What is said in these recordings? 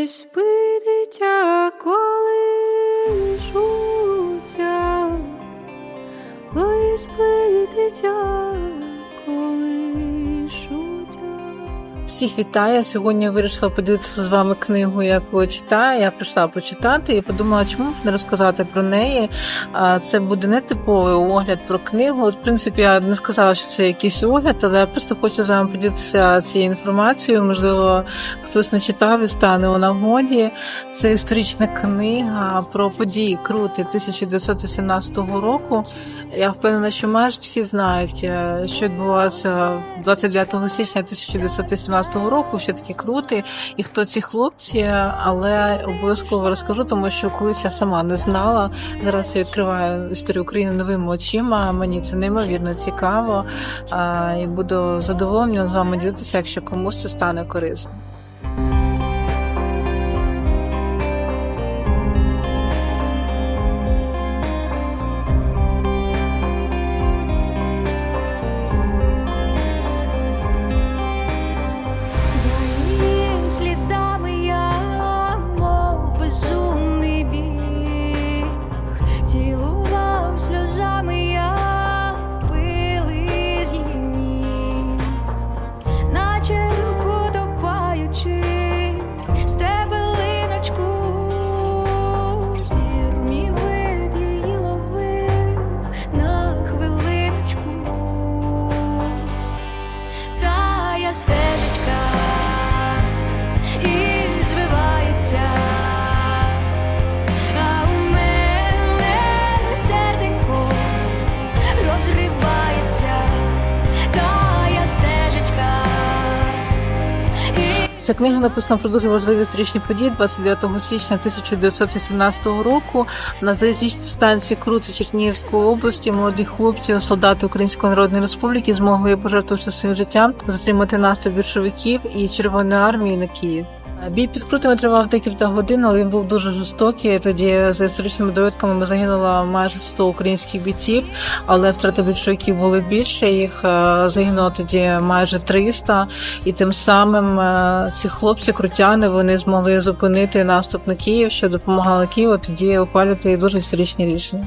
Ой, спи, дитя, коли жуття. Ой, спи, дитя, Всіх вітаю. Сьогодні вирішила поділитися з вами книгою, яку я читаю. Я прийшла почитати і подумала, чому б не розказати про неї. Це буде не типовий огляд про книгу. В принципі, я не сказала, що це якийсь огляд, але я просто хочу з вами поділитися цією інформацією. Можливо, хтось не читав і стане у нагоді. Це історична книга про події крути 1918 року. Я впевнена, що майже всі знають, е, що відбувалося 29 січня 1918 року, все такі крути, і хто ці хлопці, але обов'язково розкажу, тому що колись я сама не знала. Зараз я відкриваю історію України новими очима. Мені це неймовірно цікаво. І буду задоволена з вами ділитися, якщо комусь це стане корисно. Ця книга написана про дуже важливі історичні події 29 січня 1918 року. На залізничній станції Круце Чернігівської області молоді хлопці, солдати Української Народної Республіки змогли пожертвувати своїм життям, затримати наступ більшовиків і Червоної армії на Київ. Бій під крутами тривав декілька годин, але він був дуже жорстокий. Тоді за історичними довідками загинуло майже 100 українських бійців, але втрати більшовиків були більше. Їх е, загинуло тоді майже 300. І тим самим е, ці хлопці, крутяни, вони змогли зупинити наступ на Київ, що допомагало Києву тоді ухвалювати дуже історичні рішення.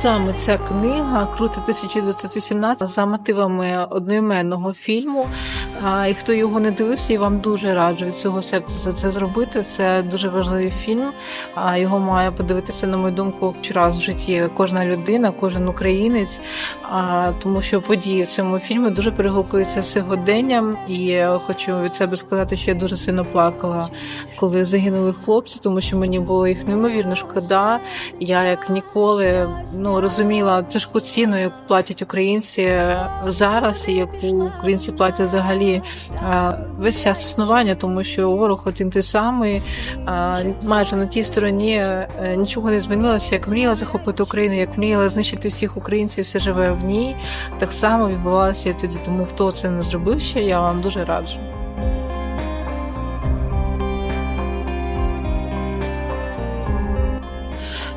Саме ця книга Крути 1918 за мотивами одноіменного фільму. А, І хто його не дивився, я вам дуже раджу від цього серця за це зробити. Це дуже важливий фільм. А його має подивитися, на мою думку, раз в житті кожна людина, кожен українець. А, тому що події в цьому фільмі дуже перегукуються сьогоденням. І хочу від себе сказати, що я дуже сильно плакала, коли загинули хлопці, тому що мені було їх неймовірно шкода. Я як ніколи ну розуміла тяжку ціну, яку платять українці зараз, і яку українці платять взагалі А, весь час існування, тому що ворог один той самий, а, майже на тій стороні е, нічого не змінилося. Як мріяла захопити Україну, як мріяла знищити всіх українців, все живе в ній. Так само відбувалося тоді. Тому хто це не зробив ще, я вам дуже раджу.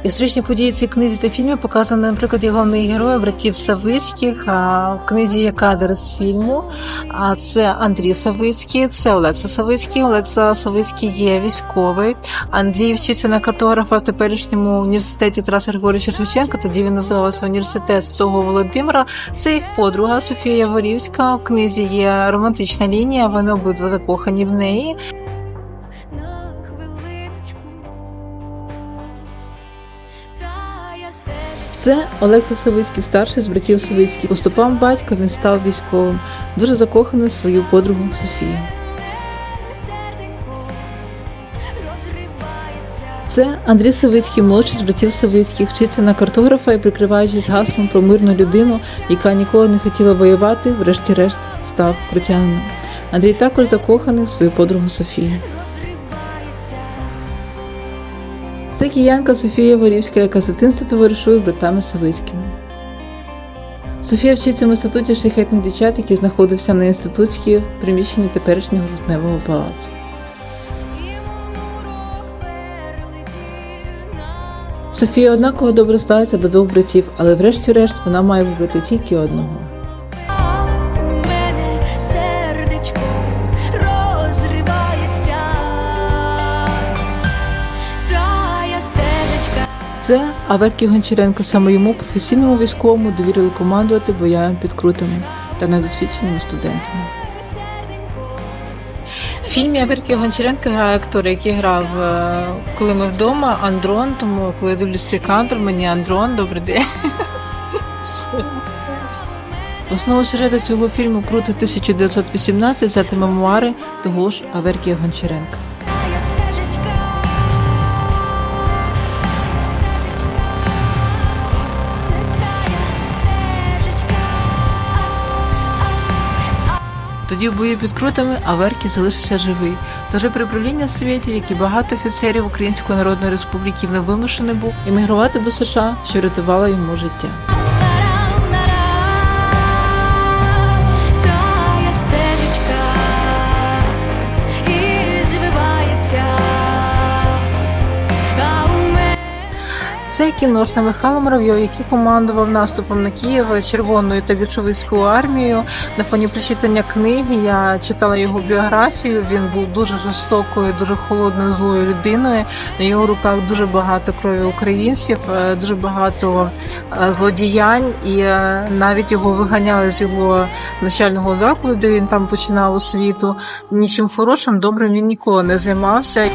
Історичні події цієї книзі та фільмі показані на прикладі головних братів Савицьких. А в книзі є кадр з фільму. А це Андрій Савицький, це Олекса Савицький. Олекса Савицький є військовий. Андрій вчиться на картографа в теперішньому університеті Тараса Григорьовича Шевченка. Тоді він називався університет Святого Володимира. Це їх подруга Софія Яворівська. В книзі є романтична лінія. Вони обидва закохані в неї. Це Олекса Савицький, старший з братів Савицьких. Поступав батька, він став військовим, дуже закоханий в свою подругу Софію. Це Андрій Савицький, молодший з братів Савицьких, вчиться на картографа і прикриваючись гаслом про мирну людину, яка ніколи не хотіла воювати, врешті-решт став крутянином. Андрій також закоханий в свою подругу Софію. Це киянка Софія Ворівська, яка з дитинства товаришує з братами Савицькими. Софія вчиться в інституті шляхетних дівчат, який знаходився на інститутській в приміщенні теперішнього жовтневого палацу. Софія однаково добре ставиться до двох братів, але врешті-решт вона має вибрати тільки одного. Це Аверків Гончаренко саме йому професійному військовому довірили командувати боями під крутими та недосвідченими студентами. В фільмі Аверків Гончаренко грає актор, який грав е, коли ми вдома, Андрон. Тому коли я дивлюсь цей кадр, мені Андрон, добрий день. Основу сюжету цього фільму круто 1918 взяти мемуари того ж Аверкія Гончаренка. Тоді в бою під крутами Аверкі залишився живий. Тож при правління світі, як і багато офіцерів Української Народної Республіки, не вимушений був емігрувати до США, що рятувало йому життя. Це кіношна Михайло Муравйов, який командував наступом на Київ Червоною та більшовицькою армією. На фоні прочитання книги я читала його біографію. Він був дуже жорстокою, дуже холодною злою людиною. На його руках дуже багато крові українців, е, дуже багато е, злодіянь, і е, навіть його виганяли з його начального закладу, він там починав освіту. Нічим хорошим, добрим він ніколи не займався.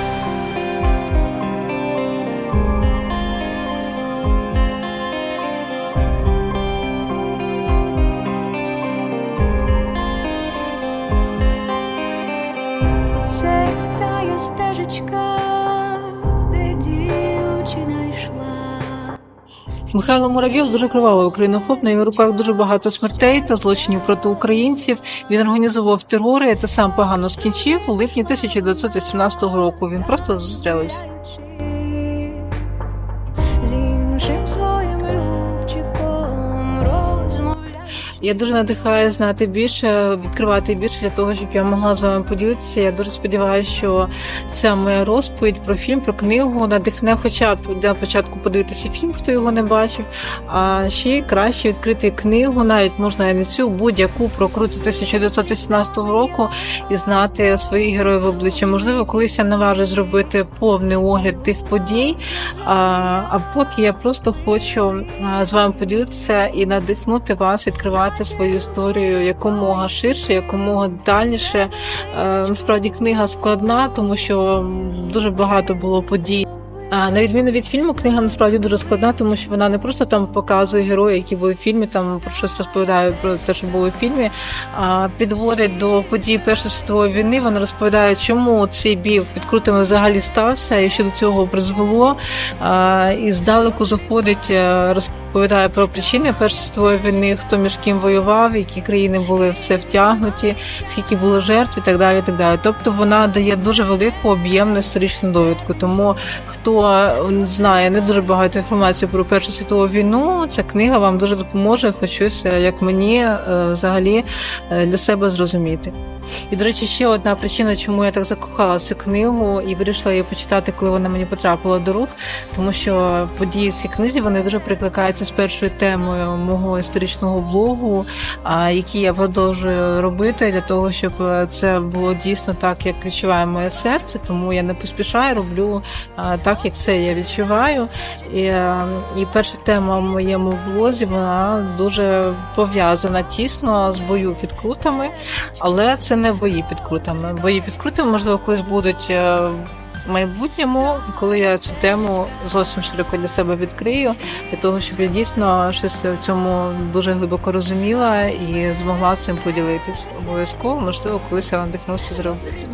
Стежечка, де дівчина йшла. Михайло Муравйов дуже кривавий українофоб. На його руках дуже багато смертей та злочинів проти українців. Він організував терори та сам погано скінчив у липні 1918 року. Він просто застрелився. Я дуже надихаю знати більше, відкривати більше для того, щоб я могла з вами поділитися. Я дуже сподіваюся, що ця моя розповідь про фільм, про книгу надихне, хоча б для початку подивитися фільм, хто його не бачив. А ще краще відкрити книгу, навіть можна не цю будь-яку про крути 1918 року і знати своїх героїв обличчя. Можливо, колись я наважу зробити повний огляд тих подій. А, а поки я просто хочу з вами поділитися і надихнути вас відкривати свою історію якомога ширше, якомога детальніше. Е, Насправді книга складна, тому що дуже багато було подій. А на відміну від фільму, книга насправді дуже складна, тому що вона не просто там показує герої, які були в фільмі, там про щось розповідає про те, що було в фільмі, а підводить до подій Першої світової війни. Вона розповідає, чому цей бій під крутими взагалі стався і що до цього призвело. А, і здалеку заходить, е, роз- розповідає про причини Першої війни, хто між ким воював, які країни були все втягнуті, скільки було жертв і так далі. І так далі. Тобто вона дає дуже велику об'ємну історичну довідку. Тому хто е, знає не дуже багато інформації про Першу світову війну, ця книга вам дуже допоможе, хоч щось, е, як мені е, взагалі для себе зрозуміти. І, до речі, ще одна причина, чому я так закохала цю книгу і вирішила її почитати, коли вона мені потрапила до рук, тому що події в цій книзі вони дуже прикликаються з першою темою мого історичного блогу, який я продовжую робити для того, щоб е, це було дійсно так, як відчуває моє серце. Тому я не поспішаю, роблю так, як це я відчуваю. І, е, і перша тема в моєму блозі вона дуже пов'язана тісно з бою під крутами. Але це не бої під крутами. Бої під крутами, можливо, колись будуть е, в майбутньому, коли я цю тему зовсім широко для себе відкрию, для того, щоб я дійсно щось в цьому дуже глибоко розуміла і змогла цим поділитись. Обов'язково, можливо, колись я надихнуся зробити.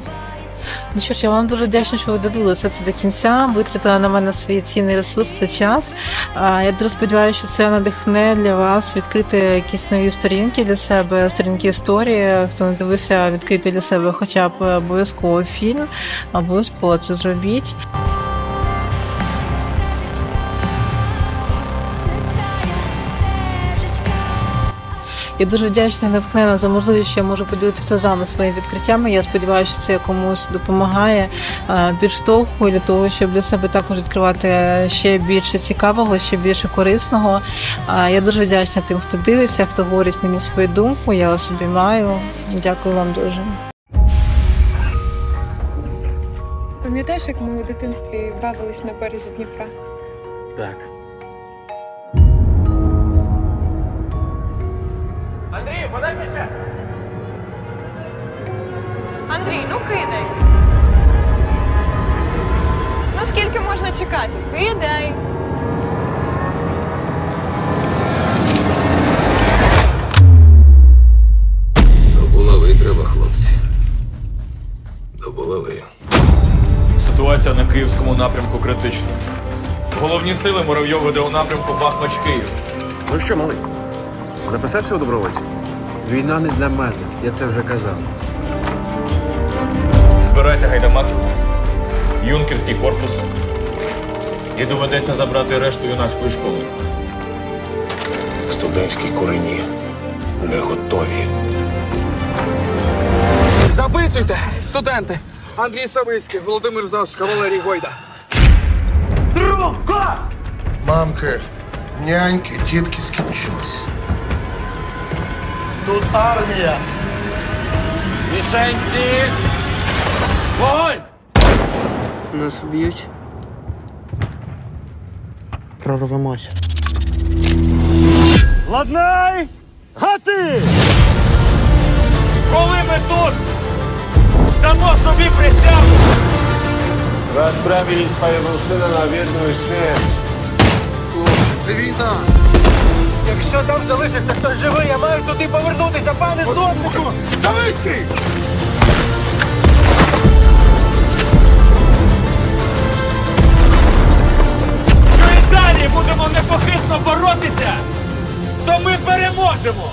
Ну що ж, я вам дуже вдячна, що ви додивилися це до кінця. Витратили на мене свій цінний ресурс, це час. Я дуже сподіваюся, що це надихне для вас відкрити якісь нові сторінки для себе, сторінки історії. Хто не дивився, відкрити для себе хоча б обов'язково фільм, обов'язково це зробіть. Я дуже вдячна і натхнена за можливість, що я можу поділитися з вами своїми відкриттями. Я сподіваюся, що це комусь допомагає, е, підштовхує для того, щоб для себе також відкривати ще більше цікавого, ще більше корисного. Я дуже вдячна тим, хто дивиться, хто говорить мені свою думку. Я вас обіймаю. Дякую вам дуже. Пам'ятаєш, як ми у дитинстві бавились на березі Дніпра? Так. Подай м'яча! Андрій, ну кидай. Ну скільки можна чекати? Кидай. До булави треба, хлопці. До булави. Ситуація на київському напрямку критична. Головні сили Муравйов веде у напрямку Бахмач-Київ. Ну що, малий, записався у добровольці? Війна не для мене, я це вже казав. Збирайте гайдамаків, юнкерський корпус. І доведеться забрати решту юнацької школи. Студентські курені не готові. Записуйте, студенти. Андрій Савицький, Володимир Завська, Валерій Гойда. Мамки, няньки, тітки скінчились. Тут армія. Мішенці! Вогонь! Нас вб'ють. Прорвемося. Ладнай! Гати! Коли ми тут дамо собі присягу! Ви відправили свого сина на вірну смерть. Це війна. Якщо там залишився хтось живий, я маю туди повернутися, пане сотнику! Савицький! Що і далі будемо непохитно боротися, то ми переможемо!